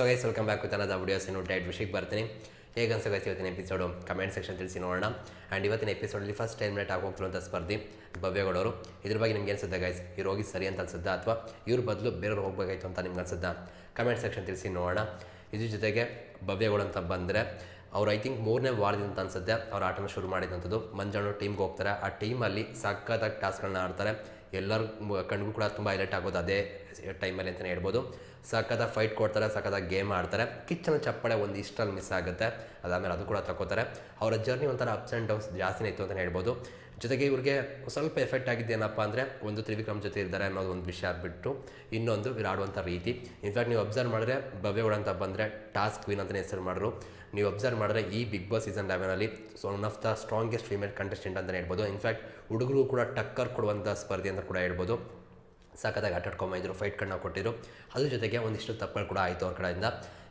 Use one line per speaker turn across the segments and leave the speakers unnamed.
So guys welcome back with ಅನದ videos ಇನ್ನು diet ವಿಷಯಕ್ಕೆ ಬರ್ತೀನಿ ಹೇಗೆ ಅನ್ಸೋ ಗೈಸ್ ಇವತ್ತಿನ ಎಪಿಸೋಡು ಕಮೆಂಟ್ ಸೆಕ್ಷನ್ ತಿಳಿಸಿ ನೋಡೋಣ. ಆ್ಯಂಡ್ ಇವತ್ತಿನ ಎಪಿಸೋಡಲ್ಲಿ ಫಸ್ಟ್ ಟೈಮ್ ರೇಟ್ ಅಂತ ಸ್ಪರ್ಧಿ ಭವ್ಯಗೌಡವರು ಇದ್ರ ಬಗ್ಗೆ ನಿಮ್ಗೆ ಅನ್ಸುತ್ತೆ ಗೈಸ್ ಈ ಹೋಗಿ ಸರಿ ಅಂತ ಅನ್ಸುತ್ತಾ? ಅಥವಾ ಇವ್ರ ಬದಲು ಬೇರೆಯವ್ರು ಹೋಗ್ಬೇಕಾಯ್ತು ಅಂತ ನಿಮ್ಗೆ ಅನ್ಸುತ್ತಾ? ಕಮೆಂಟ್ ಸೆಕ್ಷನ್ ತಿಳಿಸಿ ನೋಡೋಣ. ಇದ್ರ ಜೊತೆಗೆ ಭವ್ಯಗೌಡ ಅಂತ ಬಂದರೆ, ಅವ್ರು ಐ ಥಿಂಕ್ ಮೂರನೇ ವಾರದಿಂದ ಅನ್ಸುತ್ತೆ. ಅವ್ರು ಆಟನ ಶುರು ಮಾಡಿದಂಥದ್ದು. ಮಂಜಾಣು ಟೀಮ್ಗೆ ಹೋಗ್ತಾರೆ. ಆ ಟೀಮಲ್ಲಿ ಸಖತ್ತಾಗಿ ಟಾಸ್ಕ್ಗಳನ್ನ ಆಡ್ತಾರೆ. ಎಲ್ಲರ ಕಣ್ಗೂ ಕೂಡ ತುಂಬ ಹೈಲೈಟ್ ಆಗೋದು ಅದೇ ಟೈಮಲ್ಲಿ ಅಂತಲೇ ಹೇಳ್ಬೋದು. ಸಖತ್ತಾಗಿ ಫೈಟ್ ಕೊಡ್ತಾರೆ ಸಖತ್ತಾಗಿ ಗೇಮ್ ಆಡ್ತಾರೆ. ಕಿಚ್ಚನ ಚಪ್ಪಳೆ ಒಂದು ಇಷ್ಟಲ್ಲಿ ಮಿಸ್ ಆಗುತ್ತೆ. ಅದಾದಮೇಲೆ ಅದು ಕೂಡ ತಗೋತಾರೆ ಅವರ ಜರ್ನಿ ಒಂಥರ ಅಪ್ಸ್ ಆ್ಯಂಡ್ ಡೌನ್ಸ್ ಜಾಸ್ತಿ ಇತ್ತು ಅಂತಲೇ ಹೇಳ್ಬೋದು. ಜೊತೆಗೆ ಇವ್ರಿಗೆ ಸ್ವಲ್ಪ ಎಫೆಕ್ಟ್ ಆಗಿದ್ದು ಏನಪ್ಪ ಅಂದರೆ, ಒಂದು ತ್ರಿವಿಕ್ರಮ್ ಜೊತೆ ಇದ್ದಾರೆ ಅನ್ನೋದು ಒಂದು ವಿಷಯ ಬಿಟ್ಟು ಇನ್ನೊಂದು ಇವ್ರು ರೀತಿ. ಇನ್ಫ್ಯಾಕ್ಟ್ ನೀವು ಅಬ್ಸರ್ವ್ ಮಾಡಿದ್ರೆ ಭವ್ಯಗೌಡ ಅಂತ ಬಂದರೆ ಟಾಸ್ಕ್ ವಿನ್ ಅಂತಲೇ ಹೆಸರು ಮಾಡಿದ್ರು ನೀವು ಅಬ್ಸರ್ವ್ ಮಾಡಿದ್ರೆ ಈ big boss season ಲೆವೆನಲ್ಲಿ so one of the strongest female contestant ಅಂತಲೇ ಹೇಳ್ಬೋದು. ಇನ್ಫ್ಯಾಕ್ಟ್ ಹುಡುಗರು ಕೂಡ ಟಕ್ಕರ್ ಕೊಡುವಂಥ ಸ್ಪರ್ಧೆ ಅಂತ ಕೂಡ ಹೇಳ್ಬೋದು. ಸಖತ್ತಾಗಿ ಆಟಾಡ್ಕೊಂಬಿದ್ರು ಫೈಟ್ಗಳನ್ನ ಕೊಟ್ಟಿದ್ರು. ಅದ್ರ ಜೊತೆಗೆ ಒಂದಿಷ್ಟು ತಪ್ಪುಗಳು ಕೂಡ ಆಯಿತು ಅವ್ರ ಕಡೆಯಿಂದ.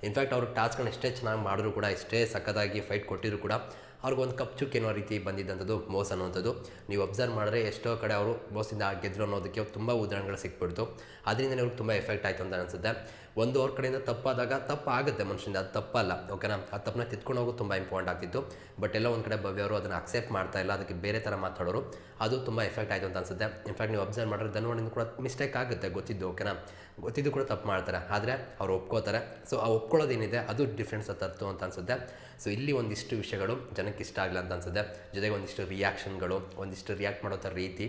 ಇನ್ಫ್ಯಾಕ್ಟ್ ಅವರು ಟಾಸ್ಕ್ಗಳನ್ನ ಎಷ್ಟೇ ಚೆನ್ನಾಗಿ ಮಾಡಿದ್ರು ಕೂಡ, ಎಷ್ಟೇ ಸಖತ್ತಾಗಿ ಫೈಟ್ ಕೊಟ್ಟಿದ್ರು ಕೂಡ ಅವ್ರಿಗೊಂದು ಕಪ್ ಚುಕ್ ಏನೋ ರೀತಿ ಬಂದಿದ್ದಂಥದ್ದು ಮೋಸ ಅನ್ನುವಂಥದ್ದು. ನೀವು ಅಬ್ಸರ್ವ್ ಮಾಡಿದ್ರೆ ಎಷ್ಟೋ ಕಡೆ ಅವರು ಮೋಸದಿಂದ ಗೆದ್ರು ಅನ್ನೋದಕ್ಕೆ ತುಂಬ ಉದಾಹರಣೆಗಳು ಸಿಕ್ಬಿಡ್ತು. ಅದರಿಂದ ಅವ್ರಿಗೆ ತುಂಬ ಎಫೆಕ್ಟ್ ಆಯಿತು ಅಂತ ಅನಿಸುತ್ತೆ. ಒಂದು ಅವ್ರ ಕಡೆಯಿಂದ ತಪ್ಪಾದಾಗ ತಪ್ಪು ಆಗುತ್ತೆ ಮನುಷ್ಯನಿಂದ, ಅದು ತಪ್ಪಲ್ಲ ಓಕೆನಾ ಆ ತಪ್ಪನ್ನ ತಿದ್ಕೊಂಡು ಹೋಗೋದು ತುಂಬ ಇಂಪಾರ್ಟೆಂಟ್ ಆಗ್ತಿತ್ತು. ಬಟ್ ಎಲ್ಲ ಒಂದು ಕಡೆ ಭವ್ಯ ಅವರು ಅದನ್ನು ಅಕ್ಸೆಪ್ಟ್ ಮಾಡ್ತಾ ಇಲ್ಲ, ಅದಕ್ಕೆ ಬೇರೆ ಥರ ಮಾತಾಡೋರು. ಅದು ತುಂಬ ಎಫೆಕ್ಟ್ ಆಯಿತು ಅಂತ ಅನಿಸುತ್ತೆ. ಇನ್ಫ್ಯಾಕ್ಟ್ ನೀವು ಅಬ್ಸರ್ವ್ ಮಾಡಿದ್ರೆ ಧನುವಣಿಂದ ಕೂಡ ಮಿಸ್ಟೇಕ್ ಆಗುತ್ತೆ, ಗೊತ್ತಿದ್ದು ಓಕೆನಾ ಗೊತ್ತಿದ್ದು ಕೂಡ ತಪ್ಪು ಮಾಡ್ತಾರೆ. ಆದರೆ ಅವ್ರು ಒಪ್ಕೋತಾರೆ. ಸೊ ಆ ಒಪ್ಕೊಳ್ಳೋದೇನಿದೆ, ಅದು ಡಿಫ್ರೆನ್ಸ್ ತರ್ತು ಅಂತ ಅನಿಸುತ್ತೆ. ಸೊ ಇಲ್ಲಿ ಒಂದಿಷ್ಟು ವಿಷಯಗಳು ಜನಕ್ಕೆ ಇಷ್ಟ ಆಗಲ್ಲ ಅಂತ ಅನ್ಸುತ್ತೆ. ಜೊತೆಗೆ ಒಂದಿಷ್ಟು ರಿಯಾಕ್ಷನ್ಗಳು ಒಂದಿಷ್ಟು ರಿಯಾಕ್ಟ್ ಮಾಡೋ ಥರ ರೀತಿ,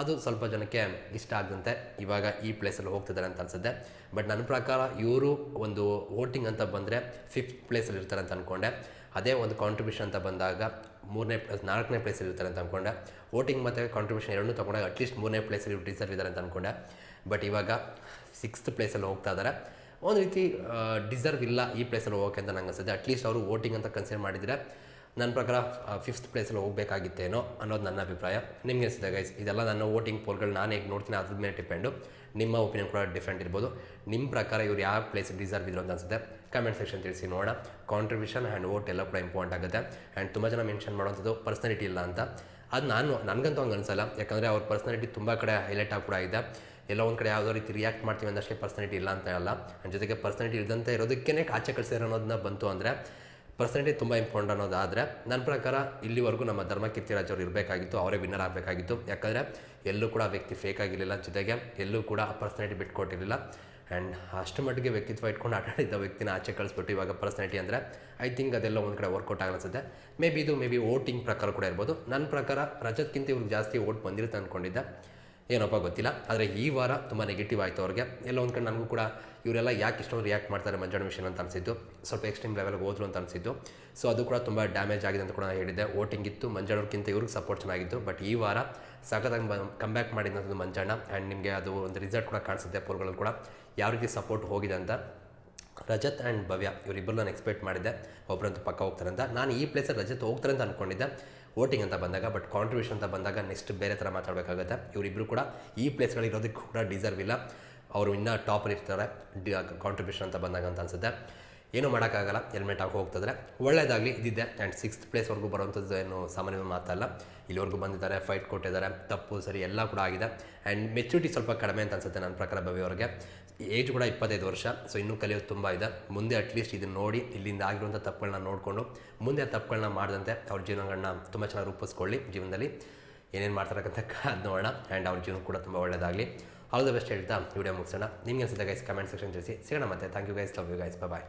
ಅದು ಸ್ವಲ್ಪ ಜನಕ್ಕೆ ಇಷ್ಟ ಆಗದಂತೆ ಇವಾಗ ಈ ಪ್ಲೇಸಲ್ಲಿ ಹೋಗ್ತಿದ್ದಾರೆ ಅಂತ ಅನ್ಸುತ್ತೆ. ಬಟ್ ನನ್ನ ಪ್ರಕಾರ ಇವರು ಒಂದು ವೋಟಿಂಗ್ ಅಂತ ಬಂದರೆ ಫಿಫ್ತ್ ಪ್ಲೇಸಲ್ಲಿ ಇರ್ತಾರೆ ಅಂತ ಅಂದ್ಕೊಂಡೆ ಅದೇ ಒಂದು ಕಾಂಟ್ರಿಬ್ಯೂಷನ್ ಅಂತ ಬಂದಾಗ ಮೂರನೇ ಪ್ಲೇಸ್ ನಾಲ್ಕನೇ ಪ್ಲೇಸಲ್ಲಿ ಇರ್ತಾರೆ ಅಂತ ಅಂದ್ಕೊಂಡೆ ವೋಟಿಂಗ್ ಮತ್ತು ಕಾಂಟ್ರಿಬ್ಯೂಷನ್ ಎರಡನ್ನೂ ತೊಗೊಂಡಾಗ ಅಟ್ಲೀಸ್ಟ್ ಮೂರನೇ ಪ್ಲೇಸಲ್ಲಿ ಡಿಸರ್ವ್ ಇದ್ದಾರೆ ಅಂತ ಅಂದ್ಕೊಂಡೆ ಬಟ್ ಇವಾಗ ಸಿಕ್ಸ್ತ್ ಪ್ಲೇಸಲ್ಲಿ ಹೋಗ್ತಾ ಇದ್ದಾರೆ. ಒಂದು ರೀತಿ ಡಿಸರ್ವ್ ಇಲ್ಲ ಈ ಪ್ಲೇಸಲ್ಲಿ ಹೋಗೋಕೆ ಅಂತ ನಂಗೆ ಅನಿಸುತ್ತೆ. ಅಟ್ಲೀಸ್ಟ್ ಅವರು ವೋಟಿಂಗ್ ಅಂತ ಕನ್ಸಿಡರ್ ಮಾಡಿದರೆ ನನ್ನ ಪ್ರಕಾರ ಫಿಫ್ತ್ ಪ್ಲೇಸಲ್ಲಿ ಹೋಗಬೇಕಾಗಿತ್ತೇನೋ ಅನ್ನೋದು ನನ್ನ ಅಭಿಪ್ರಾಯ. ನಿಮಗೆ ಅನಿಸಿದೆ ಗೈಸ್ ಇದೆಲ್ಲ ನನ್ನ ವೋಟಿಂಗ್ ಪೋಲ್ಗಳು ನಾನು ಹೇಗೆ ನೋಡ್ತೀನಿ ಅದ್ರ ಮೇಲೆ ಡಿಪೆಂಡು ನಿಮ್ಮ ಒಪಿನಿಯನ್ ಕೂಡ ಡಿಫ್ರೆಂಟ್ ಇರ್ಬೋದು. ನಿಮ್ಮ ಪ್ರಕಾರ ಇವ್ರು ಯಾವ ಪ್ಲೇಸ್ ಡಿಸರ್ವ್ ಇದ್ರು ಅಂತ ಅನ್ಸುತ್ತೆ ಕಮೆಂಟ್ ಸೆಕ್ಷನ್ ತಿಳಿಸಿ ನೋಡೋಣ. ಕಾಂಟ್ರಿಬ್ಯೂಷನ್ ಆ್ಯಂಡ್ ವೋಟ್ ಎಲ್ಲ ಕೂಡ ಇಂಪಾರ್ಟೆಂಟ್ ಆಗುತ್ತೆ. ಆ್ಯಂಡ್ ತುಂಬ ಜನ ಮೆನ್ಷನ್ ಮಾಡುವಂಥದ್ದು ಪರ್ಸನಾಲಿಟಿ ಇಲ್ಲ ಅಂತ. ಅದು ನಾನು, ನನಗಂತೂ ಹಂಗೆ ಅನಿಸಲ್ಲ. ಯಾಕಂದರೆ ಅವ್ರ ಪರ್ಸ್ನಾಲಿಟಿ ತುಂಬ ಕಡೆ ಹೈಲೈಟ್ ಆಗಿ ಕೂಡ ಇದೆ. ಎಲ್ಲ ಒಂದು ಕಡೆ ಯಾವುದೋ ರೀತಿ ರಿಯಾಕ್ಟ್ ಮಾಡ್ತೀವಿ ಅಂದಷ್ಟೇ ಪರ್ಸನಾಲಿಟಿ ಇಲ್ಲ ಅಂತ ಹೇಳಲ್ಲ. ಆ್ಯಂಡ್ ಜೊತೆಗೆ ಪರ್ಸನಾಲಿಟಿ ಇಲ್ಲದಂತೆ ಇರೋದಕ್ಕೇ ಆಚೆ ಕಳಿಸಿರೋ ಅನ್ನೋದನ್ನ ಬಂತು ಅಂದರೆ ಪರ್ಸನಾಲಿಟಿ ತುಂಬ ಇಂಪಾರ್ಟೆಂಟ್ ಅನ್ನೋದಾದರೆ ನನ್ನ ಪ್ರಕಾರ ಇಲ್ಲಿವರೆಗೂ ನಮ್ಮ ಧರ್ಮ ಕೀರ್ತಿರಾಜ್ ಅವರು ಇರಬೇಕಾಗಿತ್ತು, ಅವರೇ ವಿನ್ನರ್ ಆಗಬೇಕಾಗಿತ್ತು. ಯಾಕಂದರೆ ಎಲ್ಲೂ ಕೂಡ ವ್ಯಕ್ತಿ ಫೇಕ್ ಆಗಿರಲಿಲ್ಲ ಜೊತೆಗೆ ಎಲ್ಲೂ ಕೂಡ ಆ ಪರ್ಸನಾಲಿಟಿ ಬಿಟ್ಕೊಟ್ಟಿರಲಿಲ್ಲ ಆ್ಯಂಡ್ ಅಷ್ಟು ಮಟ್ಟಿಗೆ ವ್ಯಕ್ತಿತ್ವ ಇಟ್ಕೊಂಡು ಆಟ ಆಡಿದ್ದ ವ್ಯಕ್ತಿನ ಆಚೆ ಕಳಿಸ್ಬಿಟ್ಟು ಇವಾಗ ಪರ್ಸನಾಲಿಟಿ ಅಂದರೆ ಐ ಥಿಂಕ್ ಅದೆಲ್ಲ ಒಂದು ಕಡೆ ವರ್ಕೌಟ್ ಆಗಲಿಸುತ್ತೆ. ಮೇ ಬಿ ಇದು ಮೇ ಬಿ ವೋಟಿಂಗ್ ಪ್ರಕಾರ ಕೂಡ ಇರ್ಬೋದು. ನನ್ನ ಪ್ರಕಾರ ರಜತ್ಗಿಂತ ಇವ್ರಿಗೆ ಜಾಸ್ತಿ ವೋಟ್ ಬಂದಿರುತ್ತೆ ಅಂದ್ಕೊಂಡಿದ್ದೆ ಏನಪ್ಪ ಗೊತ್ತಿಲ್ಲ, ಆದರೆ ಈ ವಾರ ತುಂಬ ನೆಗೆಟಿವ್ ಆಯಿತು ಅವ್ರಿಗೆ. ಎಲ್ಲ ಒಂದು ಕಡೆ ನನಗೂ ಕೂಡ ಇವರೆಲ್ಲ ಯಾಕೆ ಇಷ್ಟೊಂದು ರಿಯಾಕ್ಟ್ ಮಾಡ್ತಾರೆ ಮಂಜಾಣ ಮಿಷನ್ ಅಂತ ಅನಿಸಿದ್ದು, ಸ್ವಲ್ಪ ಎಕ್ಸ್ಟ್ರೀಮ್ ಲೆವೆಲ್ಗೆ ಹೋದ್ರು ಅಂತ ಅನಿಸಿದ್ದು. ಸೊ ಅದು ಕೂಡ ತುಂಬ ಡ್ಯಾಮೇಜ್ ಆಗಿದೆ ಅಂತ ಕೂಡ ನಾನು ಹೇಳಿದ್ದೆ. ವೋಟಿಂಗ್ ಇತ್ತು ಮಂಜಾಣವ್ರಿಗಿಂತ ಇವ್ರಿಗೆ ಸಪೋರ್ಟ್ ಚೆನ್ನಾಗಿತ್ತು ಬಟ್ ಈ ವಾರ ಸಖತ್ತಾಗಿ ಕಮ್ ಬ್ಯಾಕ್ ಮಾಡಿದಂಥದ್ದು ಮಂಜಾಣ ಆ್ಯಂಡ್ ನಿಮಗೆ ಅದು ಒಂದು ರಿಸಲ್ಟ್ ಕೂಡ ಕಾಣಿಸುತ್ತೆ ಪೋಲ್ಗಳಲ್ಲಿ ಕೂಡ. ಯಾವ ರೀತಿ ಸಪೋರ್ಟ್ ಹೋಗಿದೆ ಅಂತ ರಜತ್ ಆ್ಯಂಡ್ ಭವ್ಯ ಇವರಿಬ್ಬರು ನಾನು ಎಕ್ಸ್ಪೆಕ್ಟ್ ಮಾಡಿದ್ದೆ. ಒಬ್ಬರಂತೂ ಪಕ್ಕ ಹೋಗ್ತಾರೆ ಅಂತ ನಾನು ಈ ಪ್ಲೇಸಲ್ಲಿ ರಜತ್ ಹೋಗ್ತಾರೆ ಅಂತ ಅಂದ್ಕೊಂಡಿದ್ದೆ ವೋಟಿಂಗ್ ಅಂತ ಬಂದಾಗ ಬಟ್ ಕಾಂಟ್ರಿಬ್ಯೂಷನ್ ಅಂತ ಬಂದಾಗ ನೆಕ್ಸ್ಟ್ ಬೇರೆ ಥರ ಮಾತಾಡಬೇಕಾಗುತ್ತೆ. ಇವರಿಬ್ಬರು ಕೂಡ ಈ ಪ್ಲೇಸ್ಗಳಿರೋದಕ್ಕೆ ಕೂಡ ಡಿಸರ್ವ್ ಇಲ್ಲ. ಅವರು ಇನ್ನೂ ಟಾಪಲ್ಲಿ ಇರ್ತಾರೆ. ಕಾಂಟ್ರಿಬ್ಯೂಷನ್ ಅಂತ ಬಂದಾಗ ಅಂತ ಅನಿಸುತ್ತೆ. ಏನೂ ಮಾಡೋಕ್ಕಾಗಲ್ಲ ಹೆಲ್ಮೆಟ್ ಹಾಕಿ ಹೋಗ್ತಿದ್ರೆ. ಒಳ್ಳೆಯದಾಗಲಿ ಇದ್ದಿದ್ದೆ ಆ್ಯಂಡ್ ಸಿಕ್ಸ್ತ್ ಪ್ಲೇಸ್ವರೆಗೂ ಬರುವಂಥದ್ದು ಏನು ಸಾಮಾನ್ಯ ಮಾತಲ್ಲ. ಇಲ್ಲಿವರೆಗೂ ಬಂದಿದ್ದಾರೆ ಫೈಟ್ ಕೊಟ್ಟಿದ್ದಾರೆ, ತಪ್ಪು, ಸರಿ, ಎಲ್ಲ ಕೂಡ ಆಗಿದೆ. ಆ್ಯಂಡ್ ಮೆಚುರಿಟಿ ಸ್ವಲ್ಪ ಕಡಿಮೆ ಅಂತ ಅನ್ಸುತ್ತೆ ನನ್ನ ಪ್ರಕಾರ ಭವ್ಯ ಅವ್ರಿಗೆ. ಏಜ್ ಕೂಡ ಇಪ್ಪತ್ತೈದು ವರ್ಷ ಸೊ ಇನ್ನೂ ಕಲಿಯೋದು ತುಂಬ ಇದೆ. ಮುಂದೆ ಅಟ್ಲೀಸ್ಟ್ ಇದನ್ನು ನೋಡಿ, ಇಲ್ಲಿಂದ ಆಗಿರುವಂಥ ತಪ್ಪುಗಳನ್ನ ನೋಡಿಕೊಂಡು, ಮುಂದೆ ತಪ್ಪುಗಳನ್ನ ಮಾಡಿದಂತೆ ಅವ್ರ ಜೀವನಗಳನ್ನ ತುಂಬ ಚೆನ್ನಾಗಿ ರೂಪಿಸ್ಕೊಳ್ಳಿ ಜೀವನದಲ್ಲಿ. ಏನೇನು ಮಾಡ್ತಾರಕ್ಕಂತ ಅದು ನೋಡೋಣ. ಆ್ಯಂಡ್ ಅವ್ರ ಜೀವನ ಕೂಡ ತುಂಬ ಒಳ್ಳೆಯದಾಗಲಿ ಆಲ್ ದ ಬೆಸ್ಟ್ ಹೇಳ್ತಾ ವಿಡಿಯೋ ಮುಗಿಸೋಣ. ನಿಮಗೆ ಅನಿಸುತ್ತೆ ಗೈಸ್ ಕಮೆಂಟ್ ಸೆಕ್ಷನ್ ತಿಳಿಸಿ ಸಿಗೋಣ ಮತ್ತೆ. Thank you guys love you guys bye